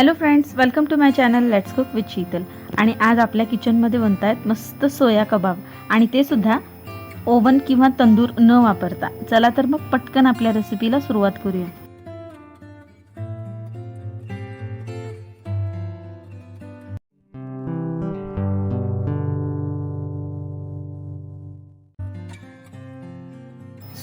Hello friends welcome to my channel let's cook with Sheetal आणि आज आपल्या किचनमध्ये बनत आहेत मस्त सोया कबाब. आणि ते सुद्धा ओव्हन किंवा तंदूर न वापरता. चला तर मग पटकन आपल्या रेसिपीला सुरुवात करूया.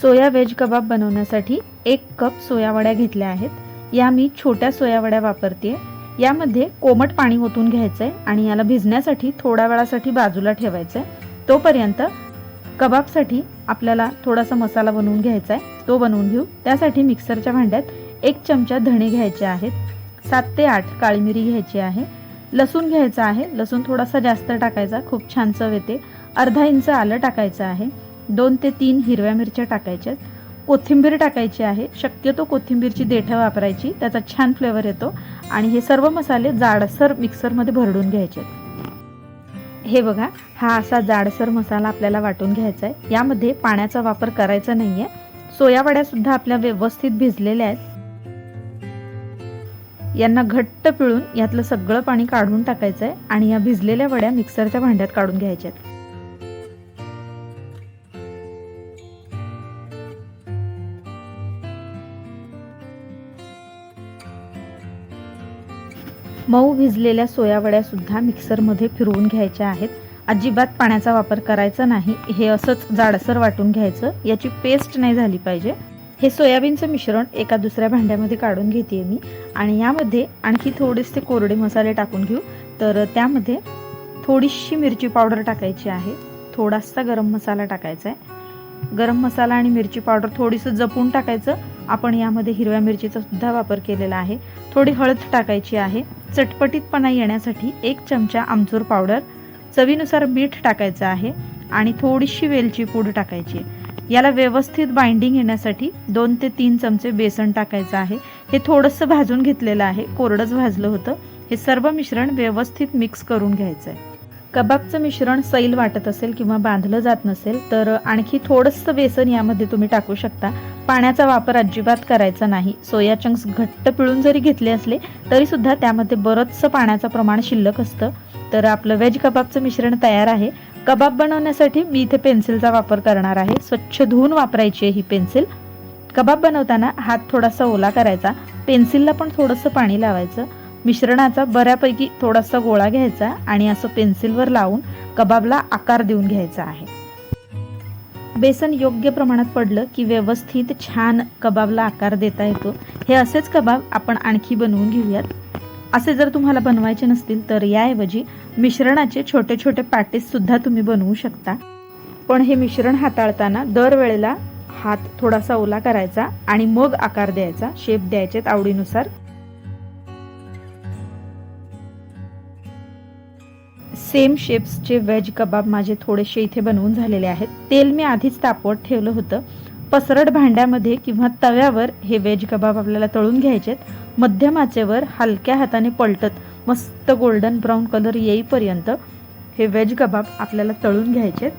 सोया व्हेज कबाब बनवण्यासाठी एक कप सोयावड्या घेतल्या आहेत. या मी छोट्या सोयावड्या वापरते यामध्ये कोमट पाणी ओतून घ्यायचं आहे आणि याला भिजण्यासाठी थोड्या वेळासाठी बाजूला ठेवायचं आहे तोपर्यंत कबाबसाठी आपल्याला थोडासा मसाला बनवून घ्यायचा आहे तो बनवून घेऊ. त्यासाठी मिक्सरच्या भांड्यात एक चमचा धणे घ्यायचे आहेत. सात ते आठ काळी मिरी घ्यायची आहे. लसूण घ्यायचा आहे. लसूण थोडासा जास्त टाकायचा. खूप छान चव येते. अर्धा इंच आलं टाकायचं आहे. दोन ते तीन हिरव्या मिरच्या टाकायच्या कोथिंबीर टाकायची आहे. शक्यतो कोथिंबीरची देठं वापरायची. त्याचा छान फ्लेवर येतो. आणि हे सर्व मसाले जाडसर मिक्सरमध्ये भरडून घ्यायचे हे बघा हा असा जाडसर मसाला आपल्याला वाटून घ्यायचा आहे यामध्ये पाण्याचा वापर करायचा नाही आहे सोयावड्यासुद्धा आपल्या व्यवस्थित भिजलेल्या आहेत. यांना घट्ट पिळून यातलं सगळं पाणी काढून टाकायचं आहे आणि या भिजलेल्या वड्या मिक्सरच्या भांड्यात काढून घ्यायच्या आहेत. मऊ भिजलेल्या सोयावड्या सुद्धा मिक्सरमध्ये फिरवून घ्यायच्या आहेत. अजिबात पाण्याचा वापर करायचा नाही. हे असंच जाडसर वाटून घ्यायचं. याची पेस्ट नाही झाली पाहिजे. हे सोयाबीनचं मिश्रण एका दुसऱ्या भांड्यामध्ये काढून घेते मी. आणि यामध्ये आणखी थोडेसे कोरडे मसाले टाकून घेऊ. तर त्यामध्ये थोडीशी मिरची पावडर टाकायची आहे. थोडासा गरम मसाला टाकायचा आहे. गरम मसाला आणि मिरची पावडर थोडीसं जपून टाकायचं. आपण यामध्ये हिरव्या मिरचीचा सुद्धा वापर केलेला आहे. थोडी हळद टाकायची आहे. चटपटीतपणा येण्यासाठी एक चमचा आमचूर पावडर. चवीनुसार मीठ टाकायचं आहे आणि थोडीशी वेलची पूड टाकायची. याला व्यवस्थित बाइंडिंग येण्यासाठी दोन ते तीन चमचे बेसन टाकायचं आहे. हे थोडंसं भाजून घेतलेलं आहे. कोरडंच भाजलं होतं. हे सर्व मिश्रण व्यवस्थित मिक्स करून घ्यायचं आहे कबाबचं मिश्रण सैल वाटत असेल किंवा बांधलं जात नसेल तर आणखी थोडंसं बेसन यामध्ये तुम्ही टाकू शकता. पाण्याचा वापर अजिबात करायचा नाही. सोया चंक्स घट्ट पिळून जरी घेतले असले तरीसुद्धा त्यामध्ये बरंचसं पाण्याचं प्रमाण शिल्लक असतं. तर आपलं व्हेज कबाबचं मिश्रण तयार आहे. कबाब बनवण्यासाठी मी इथे पेन्सिलचा वापर करणार आहे. स्वच्छ धुवून वापरायची आहे ही पेन्सिल कबाब बनवताना हात थोडासा ओला करायचा. पेन्सिलला पण थोडंसं पाणी लावायचं. मिश्रणाचा बऱ्यापैकी थोडासा गोळा घ्यायचा आणि असं पेन्सिलवर लावून कबाबला आकार देऊन घ्यायचा आहे. बेसन योग्य प्रमाणात पडलं की व्यवस्थित छान कबाबला आकार देता येतो. हे असेच कबाब आपण आणखी बनवून घेऊयात. असे जर तुम्हाला बनवायचे नसतील तर याऐवजी मिश्रणाचे छोटे छोटे पॅटेससुद्धा तुम्ही बनवू शकता. पण हे मिश्रण हाताळताना दरवेळेला हात थोडासा ओला करायचा आणि मग आकार द्यायचा. शेप द्यायचेत आवडीनुसार. सेम शेप्सचे वेज कबाब माझे थोडेसे इथे बनवून झालेले आहेत. तेल मी आधीच तापवत ठेवलं होतं. पसरट भांड्यामध्ये किंवा तव्यावर हे वेज कबाब आपल्याला तळून घ्यायचेत मध्यम आचेवर हलक्या हाताने पलटत मस्त गोल्डन ब्राऊन कलर येईपर्यंत हे वेज कबाब आपल्याला तळून घ्यायचेत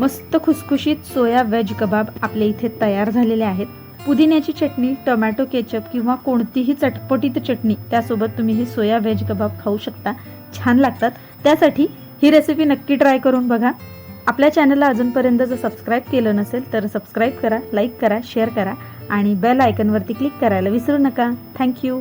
मस्त खुसखुशीत सोया वेज कबाब आपल्या इथे तयार झालेले आहेत. पुदिन्याची चटणी टोमॅटो केचप किंवा कोणतीही चटपटीत चटणी त्यासोबत तुम्ही हे सोया व्हेज कबाब खाऊ शकता. छान लागतात. त्यासाठी ही रेसिपी नक्की ट्राय करून बघा. आपल्या चॅनलला अजूनपर्यंत जर सबस्क्राईब केलं नसेल तर सबस्क्राईब करा लाईक करा शेअर करा आणि बेल आयकनवरती क्लिक करायला विसरू नका. थँक्यू